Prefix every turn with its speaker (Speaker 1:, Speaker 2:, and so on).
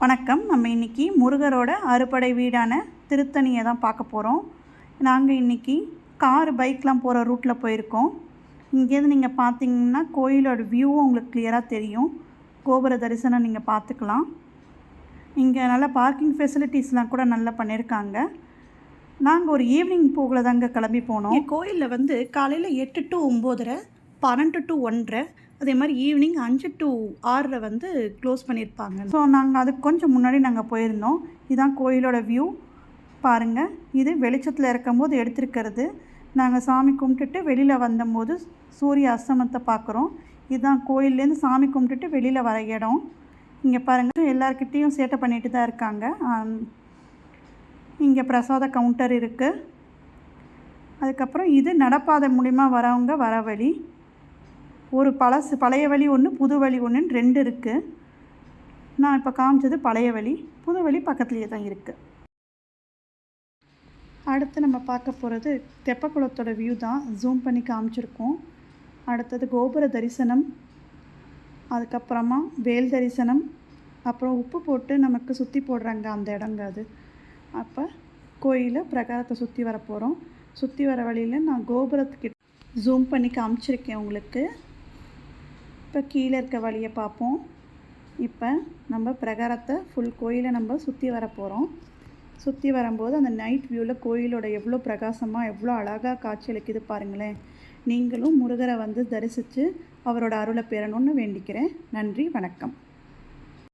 Speaker 1: வணக்கம். நம்ம இன்றைக்கி முருகரோட அறுபடை வீடான திருத்தணியை தான் பார்க்க போகிறோம் நாங்கள் இன்றைக்கி கார் பைக்லாம் போகிற ரூட்டில் போயிருக்கோம். இங்கேருந்து நீங்கள் பார்த்தீங்கன்னா கோயிலோட வியூவும் உங்களுக்கு கிளியராக தெரியும். கோபுர தரிசனம் நீங்கள் பார்த்துக்கலாம். இங்கே நல்ல பார்க்கிங் ஃபெசிலிட்டிஸ்லாம் கூட நல்லா பண்ணியிருக்காங்க. நாங்கள் ஒரு ஈவினிங் போகல தாங்க கிளம்பி போனோம். கோயிலில் வந்து காலையில் எட்டு டு ஒம்போதரை பன்னெண்டு டு ஒன்றரை அதே மாதிரி ஈவினிங் அஞ்சு டு ஆறரை வந்து க்ளோஸ் பண்ணியிருப்பாங்க. ஸோ நாங்கள் அதுக்கு கொஞ்சம் முன்னாடி நாங்கள் போயிருந்தோம். இதுதான் கோயிலோட வியூ பாருங்கள் இது வெளிச்சத்தில் இருக்கும்போது எடுத்திருக்கிறது. நாங்கள் சாமி கும்பிட்டுட்டு வெளியில் வந்தபோது சூரிய அஸ்தமத்தை பார்க்குறோம். இதுதான் கோயில்லேருந்து சாமி கும்பிட்டுட்டு வெளியில் வர இடம். இங்கே பாருங்கள் எல்லாருக்கிட்டேயும் சேட்டை பண்ணிட்டு தான் இருக்காங்க. இங்கே பிரசாத கவுண்டர் இருக்குது அதுக்கப்புறம் இது நடப்பாதை மூலிமா வரவங்க வர வழி. ஒரு பழசு பழைய வழி ஒன்று புது வழி ஒன்றுன்னு ரெண்டு இருக்குது நான் இப்போ காமிச்சது பழைய வழி புது வழி பக்கத்துலேயே தான் இருக்குது அடுத்து நம்ம பார்க்க போகிறது தெப்பக்குளத்தோட வியூ தான். ஜூம் பண்ணி காமிச்சிருக்கோம். அடுத்தது கோபுர தரிசனம் அதுக்கப்புறமா வேல் தரிசனம் அப்புறம் உப்பு போட்டு நமக்கு சுற்றி போடுறாங்க அந்த இடங்க அது. அப்போ கோயிலை பிரகாரத்தை சுற்றி வர போகிறோம் சுற்றி வர வழியில் நான் கோபுரத்துக்கிட்ட ஜூம் பண்ணி காமிச்சிருக்கேன் உங்களுக்கு. இப்போ கீழே இருக்க வழியை பார்ப்போம். இப்போ நம்ம பிரகாரத்தை ஃபுல் கோயிலை நம்ம சுற்றி வர போகிறோம் சுற்றி வரும்போது அந்த நைட் வியூவில் கோயிலோட எவ்வளோ பிரகாசமாக எவ்வளோ அழகாக காட்சியளிக்குது பாருங்களேன். நீங்களும் முருகரை வந்து தரிசித்து அவரோட அருளை பெறணும்னு வேண்டிக்கிறேன். நன்றி வணக்கம்.